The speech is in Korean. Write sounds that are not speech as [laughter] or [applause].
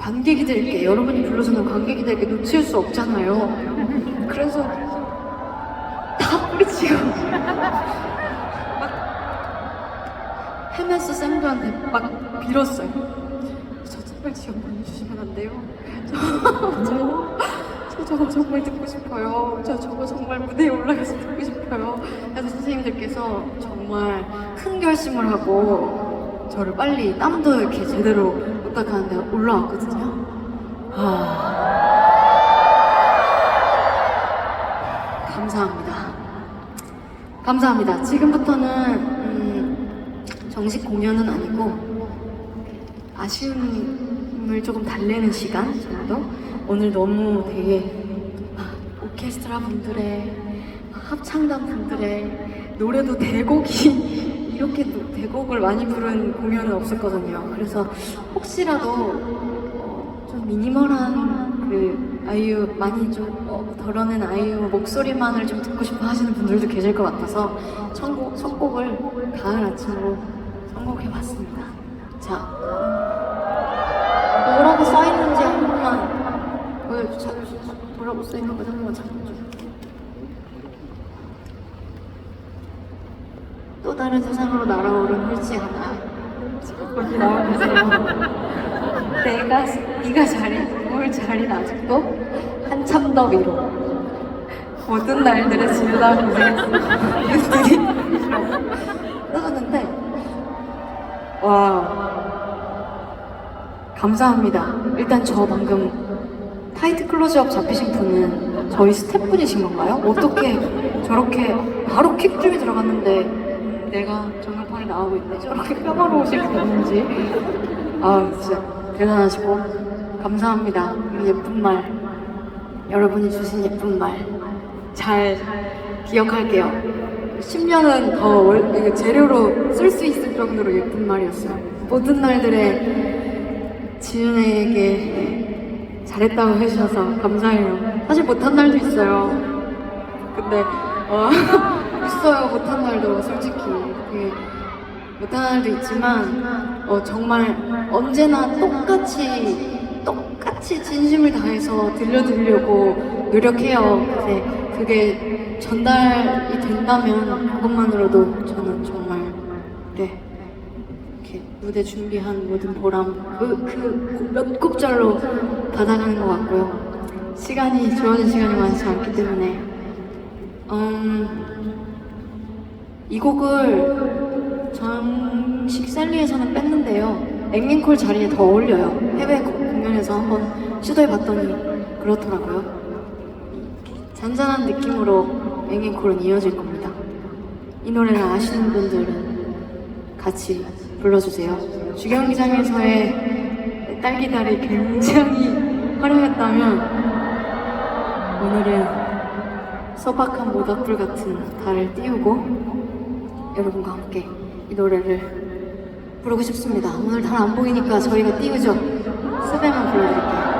관객들께 여러분이 불러주는 관객들께 놓칠 수 없잖아요. 그래서 다 뿌리치고 막 헤메스 쌤들한테 막 빌었어요. 저 제발 지원 보내주시면 안 돼요? 저, 저, 저 저거 정말 듣고 싶어요. 저 저거 정말 무대에 올라가서 듣고 싶어요. 그래서 선생님들께서 정말 큰 결심을 하고 저를 빨리 땀도 이렇게 제대로 부탁하는데 올라왔거든요. 아... 감사합니다. 감사합니다. 지금부터는 음, 정식 공연은 아니고 아쉬움을 조금 달래는 시간 정도? 오늘 너무 되게 막 오케스트라 분들의 막 합창단 분들의 노래도 대곡이 이렇게 또 대곡을 많이 부른 공연은 없었거든요. 그래서 혹시라도 어, 좀 미니멀한 그 아이유 많이 좀 어, 덜어낸 아이유 목소리만을 좀 듣고 싶어 하시는 분들도 계실 것 같아서 선곡, 선곡을 가을 아침으로 선곡해봤습니다. 자, 뭐라고 써있는지 한 번만 보여주자. 뭐라고 써있는 건지 한 번만 잠깐만. 또 다른 세상으로 날아오른 훌치 하나. 거기 나와주세요. [laughs] 내가 네가 잘해 뭘 잘해 아직도 한참 더 위로. 모든 날들의 지루다 고생했어. 나갔는데 와. 감사합니다. 일단 저 방금 타이트 클로즈업 잡히신 분은 저희 스태프분이신 건가요? 어떻게 저렇게 바로 킥 중에 들어갔는데 내가 정말판에 나오고 있네. 저렇게 평화로우실 분인지. 아 진짜 대단하시고 감사합니다. 이 예쁜 말 여러분이 주신 예쁜 말 잘 기억할게요. 10년은 더 월- 재료로 쓸 수 있을 정도로 예쁜 말이었어요. 모든 날들의 지윤에게 잘했다고 해주셔서 감사해요. 사실 못한 날도 있어요. 근데 어, [laughs] 있어요 못한 날도 솔직히 되게 못한 날도 있지만 어, 정말 언제나 똑같이 똑같이 진심을 다해서 들려드리려고 노력해요. 근데 그게 전달이 된다면 그것만으로도 저는 정말 네 이렇게 무대 준비한 모든 보람 그그몇 곡절로 받아가는 것 같고요. 시간이 주어진 시간이 많지 않기 때문에 음, 이 곡을 정식 셀리에서는 뺐는데요. 앵앵콜 자리에 더 어울려요. 해외 공연에서 한번 시도해봤더니 그렇더라고요. 잔잔한 느낌으로 앵앵콜은 이어질 겁니다. 이 노래를 아시는 분들은 같이 불러주세요. 주경기장에서의 딸기달이 굉장히 화려했다면 오늘은 소박한 모닥불 같은 달을 띄우고 여러분과 함께 이 노래를 부르고 싶습니다. 오늘 달안 보이니까 저희가 띄우죠. 스베만 불러드릴게요.